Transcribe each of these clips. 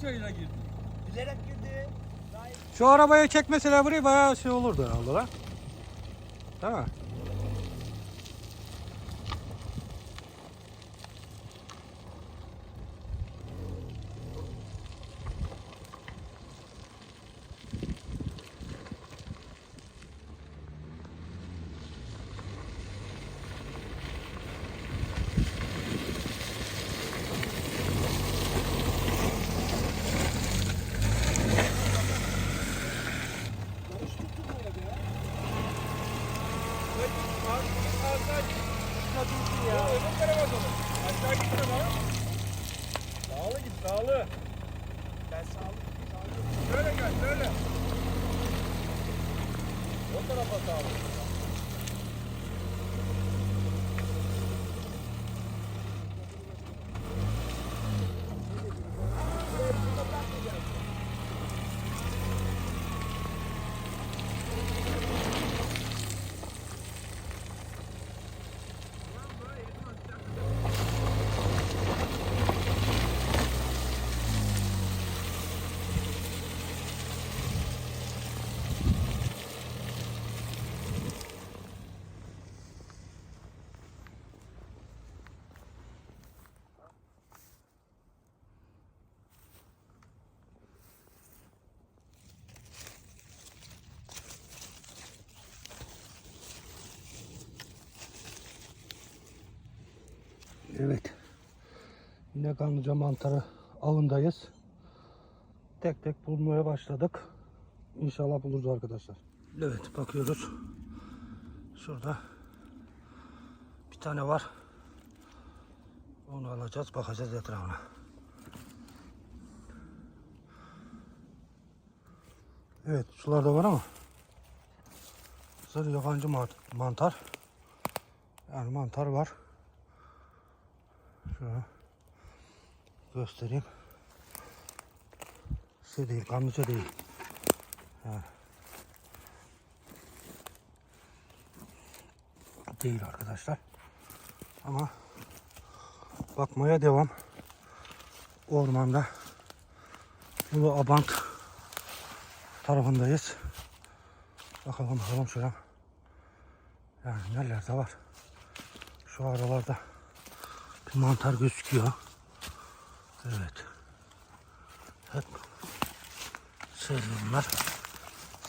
çayına girdi. Bilerek girdi. Şu arabaya çekmeseler burayı bayağı şey olurdu herhalde lan. Değil mi? Ya öbür tarafa doğru. Aşağı gitme bana. Sağlı git sağlı. ben sağlık. Şöyle gel şöyle. O tarafa sağlı. Evet. Yine kanlıca mantarı avındayız. Tek tek bulmaya başladık. İnşallah buluruz arkadaşlar. Evet bakıyoruz. Şurada bir tane var. Onu alacağız bakacağız etrafına. Evet sularda var ama sarı yabancı mant- mantar. Yani mantar var. Şöyle göstereyim. Şey değil, kanlıca değil. Ha. Değil arkadaşlar. Ama bakmaya devam. Ormanda Ulu Abant tarafındayız. Bakalım bakalım şuraya. Yani nerelerde var. Şu aralarda bir mantar gözüküyor. Evet. Hep bunlar.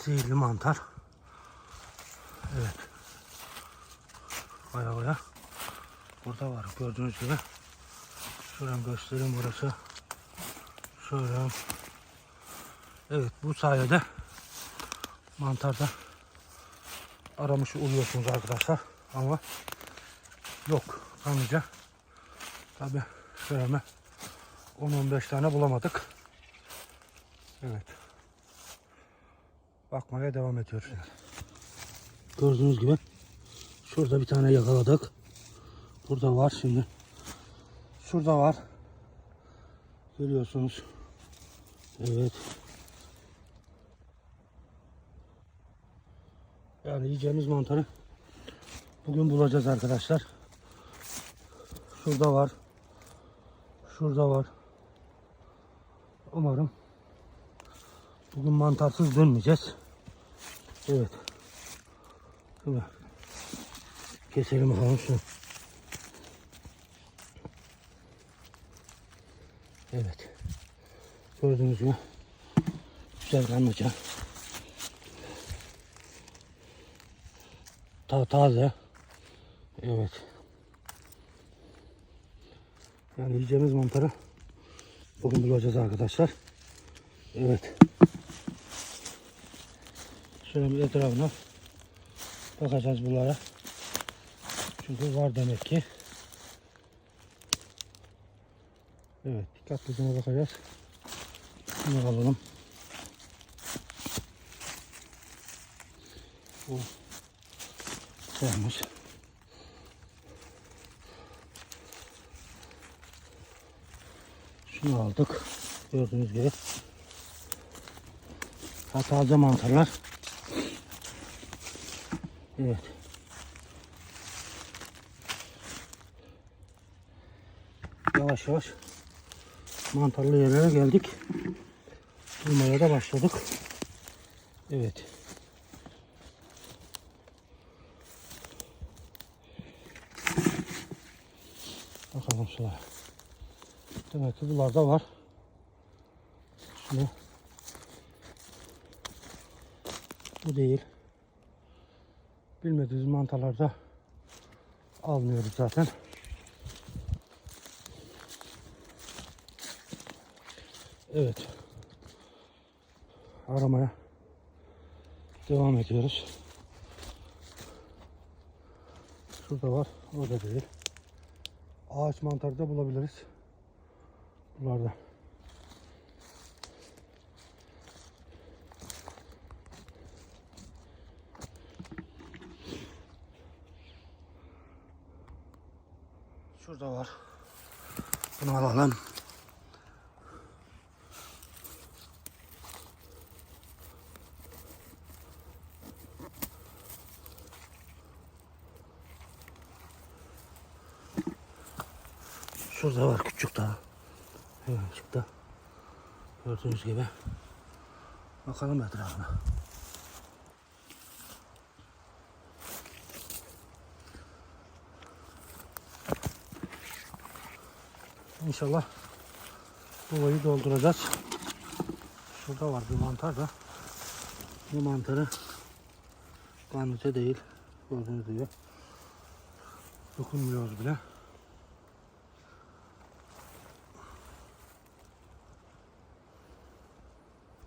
Sihirli mantar. Evet. Baya baya. Burada var gördüğünüz gibi. Şuradan göstereyim burası. Şöyle. Evet bu sayede mantarda aramış oluyorsunuz arkadaşlar. Ama yok kanlıca. Tabi şöyle 10-15 tane bulamadık. Evet. Bakmaya devam ediyoruz. Gördüğünüz gibi şurada bir tane yakaladık. Burada var şimdi. Şurada var. Görüyorsunuz. Evet. Yani yiyeceğimiz mantarı bugün bulacağız arkadaşlar. Şurada var. Şurada var. Umarım bugün mantarsız dönmeyeceğiz. Evet. Şöyle keselim bakalım şunu. Evet. Gördüğünüz gibi güzel kanlıca. Ta taze. Evet. Yani yiyeceğimiz mantarı bugün bulacağız arkadaşlar. Evet. Şöyle bir etrafına bakacağız bunlara. Çünkü var demek ki. Evet dikkatli bakacağız. Şunu alalım. Bu sevmiş. Şunu aldık. Gördüğünüz gibi. Ha, taze mantarlar. Evet. Yavaş yavaş mantarlı yerlere geldik. Bulmaya da başladık. Evet. Bakalım şuraya. Demek ki bunlarda var. Şunu. Bu değil. Bilmediğimiz mantarlarda almıyoruz zaten. Evet. Aramaya devam ediyoruz. Şurada var. Orada değil. Ağaç mantarı da bulabiliriz. Buralarda. Şurada var. Bunu alalım. Şurada var küçük daha. Hemen çıktı. Gördüğünüz gibi. Bakalım etrafına. İnşallah kovayı dolduracağız. Şurada var bir mantar da. Bu mantarı kanlıca değil. Gördüğünüz gibi. Dokunmuyoruz bile.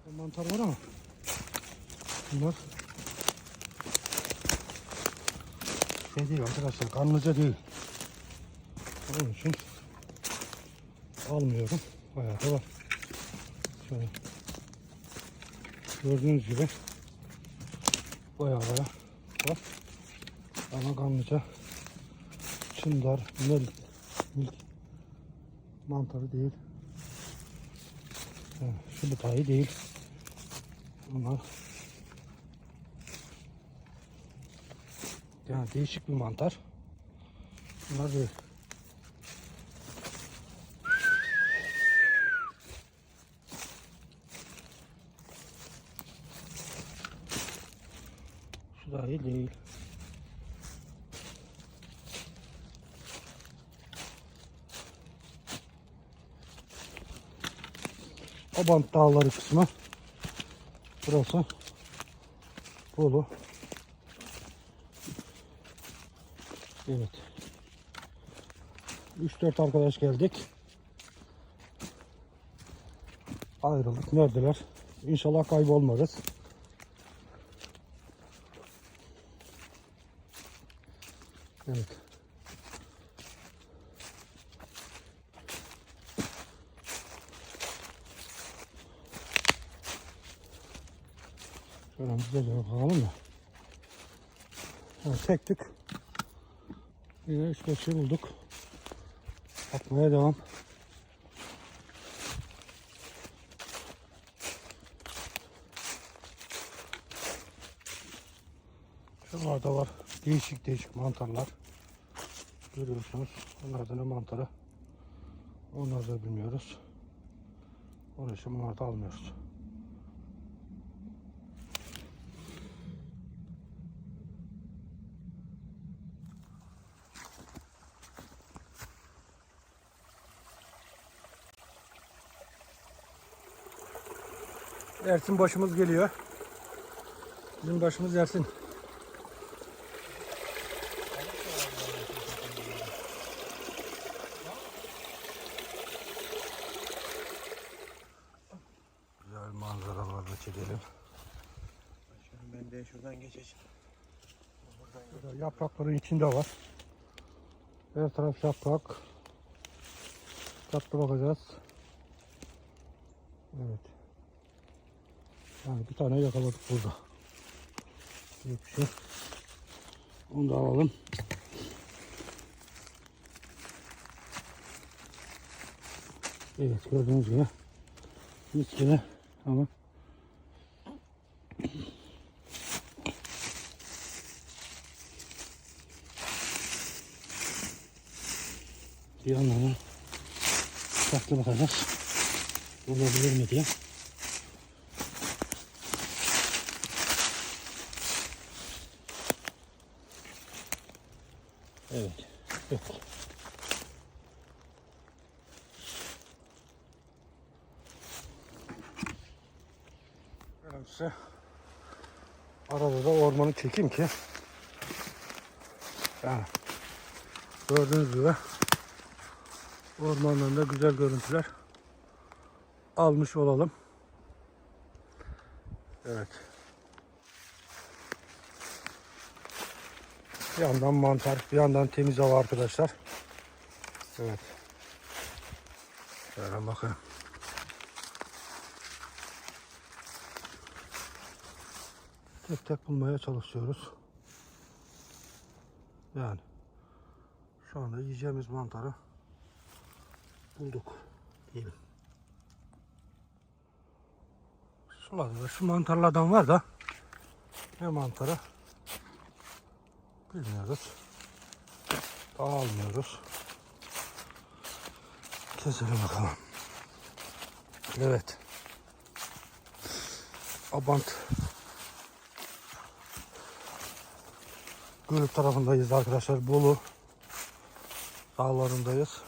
Bir Mantar var ama bunlar şey değil arkadaşlar kanlıca değil. Onun için almıyorum. Bayağı da var. Şöyle. Gördüğünüz gibi bayağı bayağı var. Ama kanlıca çındar, milk, milk mantarı değil. Ha, Şu butayı değil. Bunlar yani değişik bir mantar. Bunlar değil. Şu dahi değil. Abant dağları kısmı. Burası Bolu. Evet. 3-4 arkadaş geldik. Ayrıldık. Neredeler? İnşallah kaybolmarız. Evet. Şöyle de bakalım da. Tek tık. Yine 3-5 şey bulduk. Atmaya devam. Şuralarda var. Değişik değişik mantarlar. Görüyorsunuz. Bunlar da ne mantarı. Onları da bilmiyoruz. Onun için bunları da almıyoruz. Ersin başımız geliyor. Bizim başımız Ersin. Güzel manzaralarla çekelim. Ben de şuradan geçeceğim. Burada yaprakların içinde var. Her taraf yaprak. Dikkatli bakacağız. Evet. Yani bir tane yakaladık burada. Yok bir şey. Onu da alalım. Evet gördüğünüz gibi. Mis gibi ama bir yandan dikkatli bakacağız. Olabilir mi diye. Evet. Yok. Ben size arada da ormanı çekeyim ki yani gördüğünüz gibi ormanlarında güzel görüntüler almış olalım. Evet. Bir yandan mantar, bir yandan temiz hava arkadaşlar. Evet. Şöyle bakın. Tek tek bulmaya çalışıyoruz. Yani şu anda yiyeceğimiz mantarı bulduk diyelim. Sularda şu mantarlardan var da ne mantarı bilmiyoruz. Almıyoruz. Keselim bakalım. Evet. Abant Gölü tarafındayız arkadaşlar. Bolu dağlarındayız.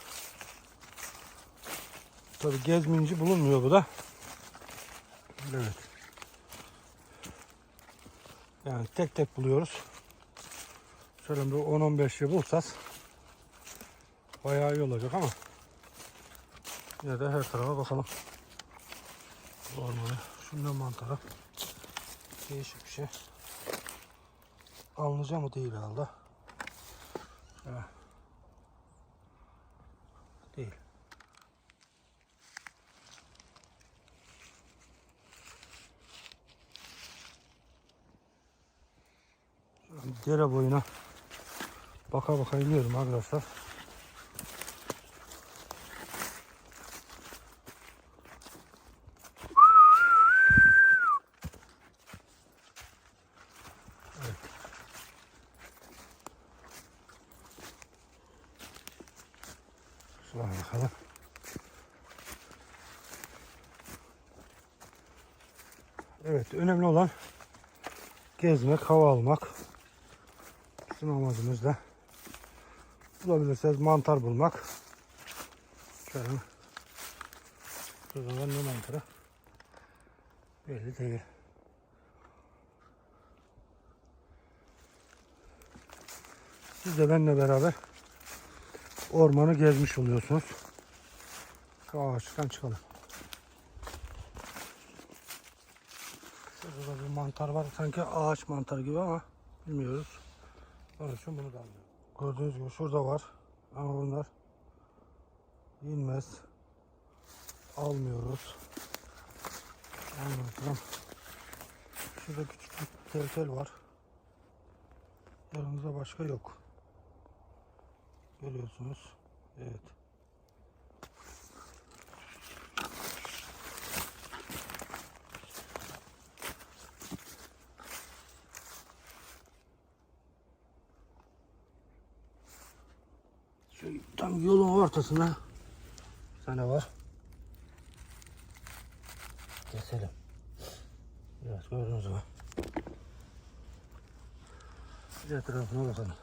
Tabi gezminci bulunmuyor bu da. Evet. Yani tek tek buluyoruz. Şöyle bir 10-15 yıl bulsak bayağı iyi olacak ama yine de her tarafa bakalım. Ormanı. Şundan mantara. Değişik bir şey. Alınacak mı değil herhalde. Değil. Dere boyuna baka baka iniyorum arkadaşlar. Evet. Şuna bakalım. Evet önemli olan gezmek, hava almak. Bizim amacımız da bulabilirseniz mantar bulmak. Şöyle. Şurada var ne mantarı? Belli değil. Siz de benimle beraber ormanı gezmiş oluyorsunuz. Ağaçtan çıkalım. Şurada bir mantar var. Sanki ağaç mantarı gibi ama bilmiyoruz. Onun için bunu da alıyorum. Gördüğünüz gibi şurada var. Ama bunlar inmez. Almıyoruz. Anladım. Şurada küçük bir tel tel var. Yanımızda başka yok. Görüyorsunuz. Evet. Şu tam yolun ortasında bir tane var. Keselim. Biraz gördüğünüz gibi. Bir etrafına bakalım.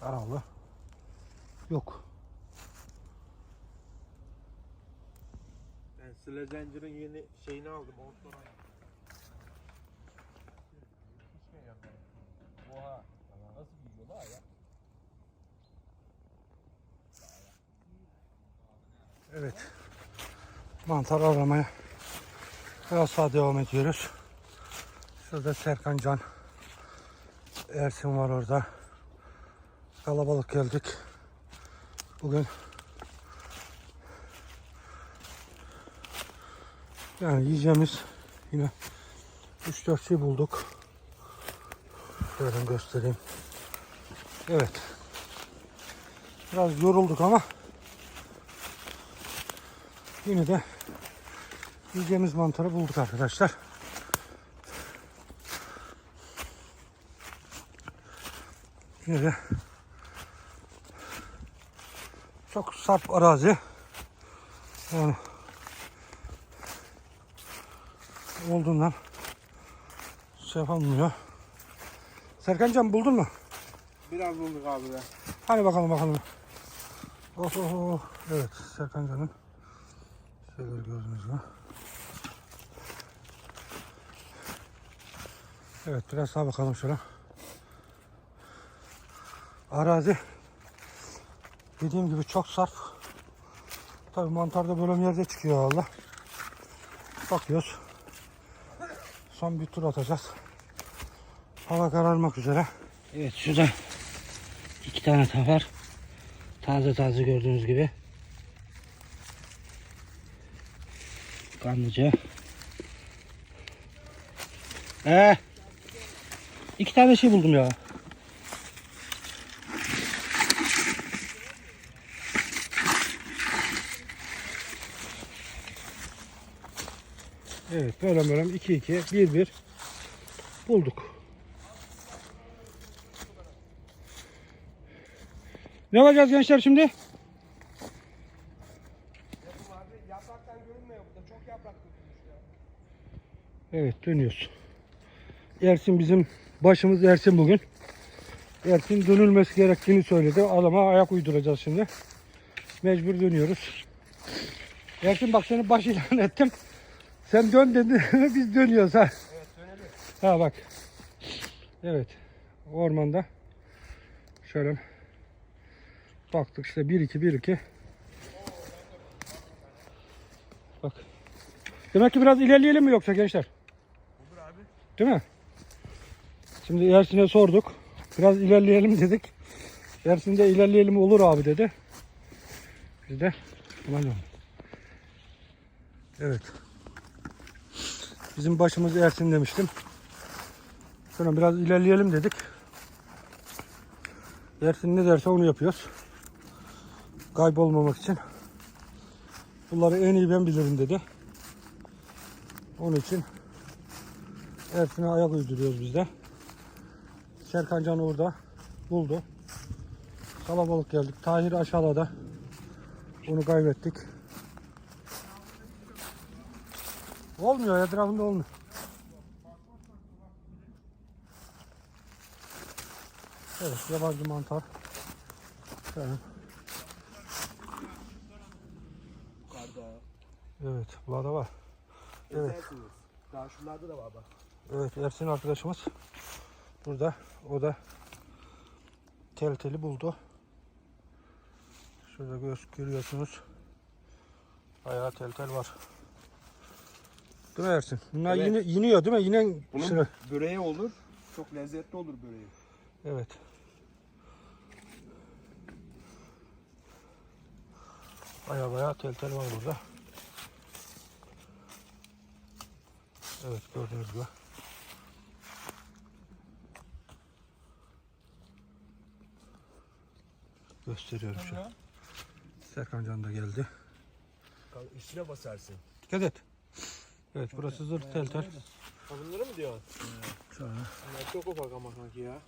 Aralı. Yok. Ben Sıla Zincir'in yeni şeyini aldım. Ondan Oha. Nasıl bir yola ya? Evet. Mantar aramaya biraz daha devam ediyoruz. Şurada Serkan Can. Ersin var orada. Kalabalık geldik. Bugün yani yiyeceğimiz yine 3-4 şey bulduk. Şöyle göstereyim. Evet. Biraz yorulduk ama Yine de yiyeceğimiz mantarı bulduk arkadaşlar. Yine de Çok sarp arazi. Yani olduğundan şey yapamıyor. Serkancan buldun mu? Biraz bulduk abi be. Hadi bakalım bakalım. Oh oh oh. Evet Serkancan'ın şeyleri gördünüz mü? Evet biraz daha bakalım şöyle. Arazi dediğim gibi çok sarp. Tabi mantar da böyle bir yerde çıkıyor valla. Bakıyoruz. Son bir tur atacağız. Hava kararmak üzere. Evet şurada iki tane tafar. Taze taze gördüğünüz gibi. Kanlıca. Ee, iki tane şey buldum ya. Evet böyle böyle 2 2 1 1 bulduk. Ne yapacağız gençler şimdi? Abi yapraktan görünmüyor burada. Çok yaprak dökülmüş ya. Evet dönüyoruz. Ersin bizim başımız Ersin bugün. Ersin dönülmesi gerektiğini söyledi. Adama ayak uyduracağız şimdi. Mecbur dönüyoruz. Ersin bak seni baş ilan ettim. Sen dön dedi. Biz dönüyoruz ha. Evet dönelim. Ha bak. Evet. Ormanda. Şöyle. Baktık işte 1 2 1 2. Bak. Demek ki biraz ilerleyelim mi yoksa gençler? Değil mi? Şimdi Ersin'e sorduk. Biraz ilerleyelim dedik. Ersin de ilerleyelim olur abi dedi. Biz de diyorum. Evet. Bizim başımız Ersin demiştim. Sonra biraz ilerleyelim dedik. Ersin ne derse onu yapıyoruz. Kaybolmamak için. Bunları en iyi ben bilirim dedi. Onun için Ersin'e ayak uyduruyoruz biz de. Serkan Can orada buldu. Kalabalık geldik. Tahir aşağıda. Onu kaybettik. Olmuyor etrafında olmuyor. Evet yabancı mantar. Evet, evet burada var. Evet. Daha şunlarda da var bak. Evet Ersin arkadaşımız burada. O da tel teli buldu. Şurada göz görüyorsunuz. Bayağı tel tel var. Değil mi Ersin? Bunlar Evet. yine yiniyor değil mi? Yine Bunun sıra. böreği olur. Çok lezzetli olur böreği. Evet. Baya baya tel tel var burada. Evet gördüğünüz gibi. Gösteriyorum şu an. Serkan Can da geldi. Üstüne basarsın. Dikkat et. Evet burası zırh tel tel. Ha bunları mı diyorsun? Şöyle. Bunlar çok ufak ama kanki ya.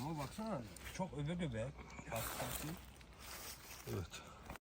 Ama baksana çok öbe bebe. Bak bak. Evet.